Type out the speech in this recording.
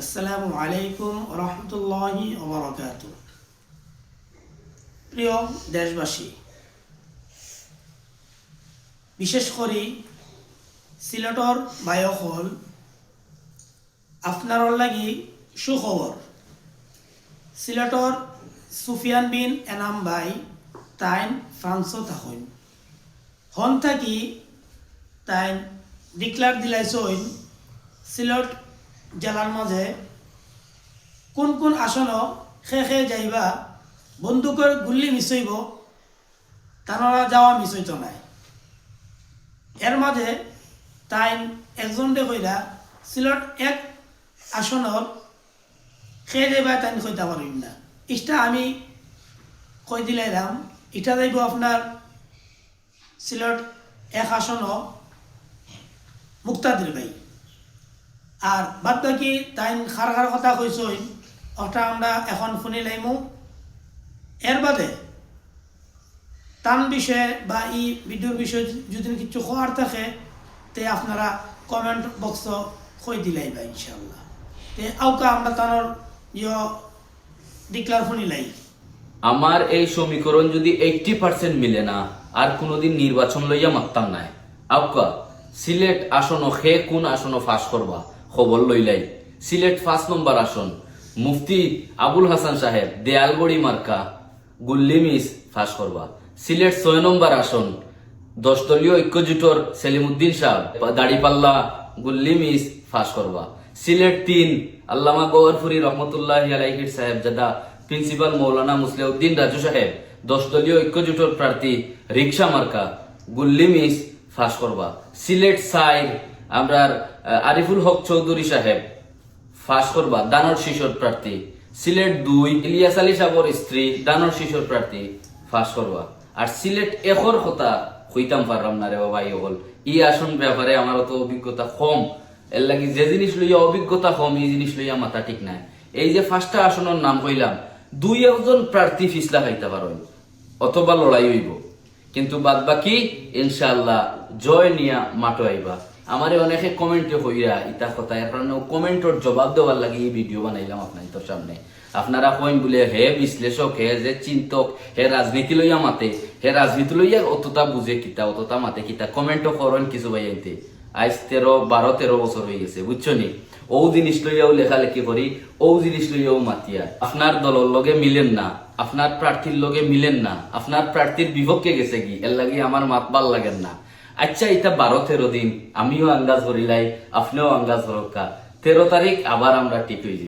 আসসালামু আলাইকুম রহমতুল্লাহি ওবরাকাত প্রিয় দেশবাসী, বিশেষ করে সিলেটর বায়কল আপনার লাগি সুখবর। সিলেটর সুফিয়ান বিন এনাম ভাই, তাইন ফ্রান্সও থাকুন হন থাকি তাই ডিক্লার দিলাইছইন সিলেট জেলার মাঝে কোন কোন আসন খে খে যাইবা বন্দুকের গুল্লি মিশইব তারা যাওয়া মিশইত নাই। এর মাঝে তাই একজন দে কইরা সিলেট এক আসনত খে যাইবা তাই কইতে পারিম না। ইটা আমি কই দিলাইলাম ইটা যাইব আপনার সিলেট এক আসন মুক্তাদির ভাই আর বাদ বাকি তাই খার খার কথা কইসই ওটা আমরা এখন শুনি লাইমু। এর বাদে টান বিষয়ে বা ই ভিডিওর বিষয়ে যদি কিছু খোয়ার থাকে, তে আপনারা কমেন্ট বক্স কই দিলাই বা ইনশাল্লাহ তে আউকা আমরা তানোর ইয় ডিক্লার শুনি লাই। আমার এই সমীকরণ যদি এইটটি পার্সেন্ট মিলে না, আর কোনোদিন নির্বাচন লইয়া মারতাম নাই। আউকা, সিলেট আসন খে কোন আসন ফাঁস করবা খবর লইলাই। সিলেট পাঁচ নম্বর আসন। মুফতি আবুল হাসান সাহেব দেয়ালগড়ি মার্কা, গুল্লি মিস ফাঁস করবা। সিলেট ছয় নম্বর আসন। দশ দলীয় ঐক্যজোটর সেলিমুদ্দিন সাহেব, দাড়িপাল্লা, গুল্লি মিস ফাঁস করবা। সিলেট তিন, আল্লামা গৌরফুরি রহমতুল্লাহ আলাইহির সাহেব জাদা প্রিন্সিপাল মৌলানা মুসলিউদ্দিন রাজু সাহেব দশ দলীয় ঐক্যজোটর প্রার্থী রিক্সা মার্কা, গুল্লি মিস ফাঁস করবা। সিলেট সাইড আমরা আরিফুল হক চৌধুরী সাহেব ফাঁস করবা দানর শিশোর প্রার্থী, সিলেট দুই, ইলিয়াস আলী সাগর স্ত্রী, দানর শিশোর প্রার্থী ফাঁস করবা আর সিলেট একর কথা হইতাম পারলাম না রে বাবা হল ই আসন ব্যাপারে আমার অত অভিজ্ঞতা কম। এর লাগি যে জিনিস লইয়া অভিজ্ঞতা কম, এই জিনিস লইয়া মাথা ঠিক নাই। এই যে ফার্স্টটা আসনের নাম কইলাম, দুই একজন প্রার্থী ফিসলা খাইতে পারেন অথবা লড়াই হইব। কিন্তু বাদ বাকি ইনশাআল্লাহ, জয় নিয়া মাটো আইবা। আমারে অনেকে কমেন্টে হইরা ইতা কথা এর কারণে কমেন্টর জবাব দেওয়ার লাগে এই ভিডিও বানাইলাম আপনার সামনে। আপনারা কইন বলে, হে বিশ্লেষক, হে যে চিন্তক, হে রাজনীতি লইয়া মাতে, হে রাজনীতি লইয়া অতটা বুঝে কিতা, অতটা মাতে কিতা কমেন্টও করেন কিছু ভাই আইতে আজ তেরো, বারো, তেরো বছর হয়ে গেছে, বুঝছ নি? ও জিনিস লইয়াও লেখালেখি করি ও জিনিস লইয়াও মাতিয়া আপনার দলের লগে মিলেন না, আপনার প্রার্থীর লগে মিলেন না, আপনার প্রার্থীর বিপক্ষে গেছে কি, এর লাগি আমার মাত ভালো লাগেন না। আচ্ছা এটা বারো তেরো দিন। আমিও আন্দাজ করিলাই আপনিও আন্দাজ করকা তেরো তারিখ আবার আমরা ঠিক হয়ে